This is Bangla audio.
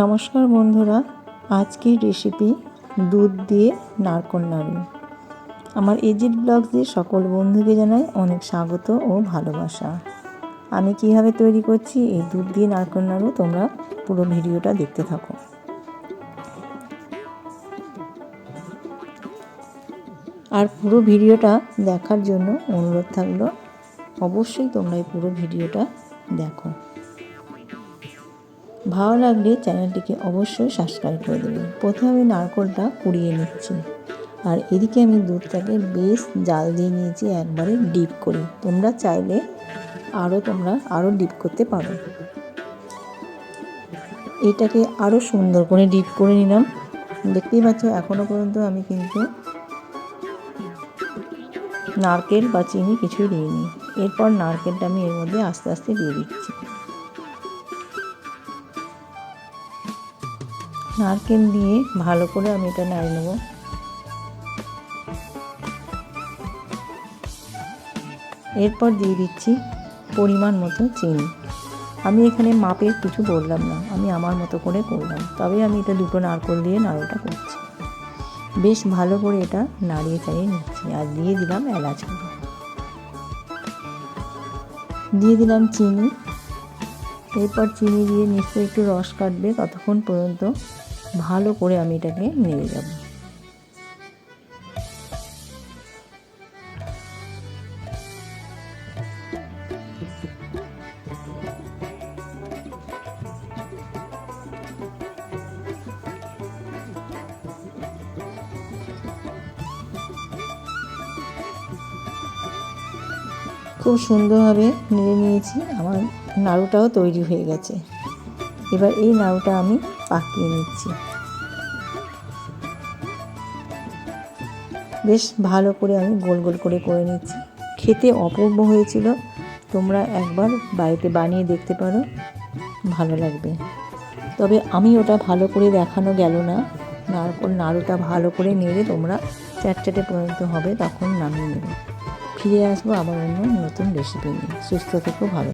নমস্কার বন্ধুরা, আজকের রেসিপি দুধ দিয়ে নারকোল নাড়ু। আমার এজিট ব্লগসের সকল বন্ধুকে জানাই অনেক স্বাগত ও ভালোবাসা। আমি কীভাবে তৈরি করছি এই দুধ দিয়ে নারকোল নাড়ু তোমরা পুরো ভিডিওটা দেখতে থাকো। আর পুরো ভিডিওটা দেখার জন্য অনুরোধ থাকল, অবশ্যই তোমরা এই পুরো ভিডিওটা দেখো। ভালো লাগলে চ্যানেলটিকে অবশ্যই সাবস্ক্রাইব করে দেবে প্রথমে আমি নারকোলটা কুড়িয়ে নিচ্ছি। আর এদিকে আমি দুধটাকে বেশ জাল দিয়ে নিয়েছি একবারে ডিপ করে। তোমরা চাইলে আরও তোমরা আরও ডিপ করতে পারো। এটাকে আরও সুন্দর করে ডিপ করে নিলাম। দেখতেই পাচ্ছ এখনও পর্যন্ত আমি কিন্তু নারকেল বা চিনি কিছুই দিইনি। এরপর নারকেলটা আমি এর মধ্যে আস্তে আস্তে দিয়ে দিচ্ছি। নারকেল দিয়ে ভালো করে আমি এটা নাড়ি নেব। এরপর দিয়ে দিচ্ছি পরিমাণ মতো চিনি। আমি এখানে মাপের কিছু বললাম না, আমি আমার মতো করে করলাম। তবে আমি এটা দুটো নারকল দিয়ে নাড়ুটা করছি। বেশ ভালো করে এটা নাড়িয়ে চাড়িয়ে নিচ্ছি আর দিয়ে দিলাম এলাচ দিয়ে দিলাম চিনি। এরপর চিনি দিয়ে নিশ্চয়ই একটু রস কাটবে, ততক্ষণ পর্যন্ত ভালো করে আমি এটাকে নেড়ে যাব। খুব সুন্দরভাবে নেড়ে নিয়েছি। আমার নাড়ুটাও তৈরি হয়ে গেছে। এবার এই নাড়ুটা আমি পাকিয়ে নিচ্ছি। বেশ ভালো করে আমি গোল গোল করে করে নিচ্ছি। খেতে অপূর্ব হয়েছিল। তোমরা একবার বাড়িতে বানিয়ে দেখতে পারো। ভালো লাগবে। তবে আমি ওটা ভালো করে দেখানো গেল না। নারকোল নাড়ুটা ভালো করে নেড়ে তোমরা চারচাটে পরিণত হবে, তখন নামিয়ে নেবে। ফিরে আসব আবার অন্য নতুন রেসিপি নিয়ে। সুস্থ থেকো, ভালো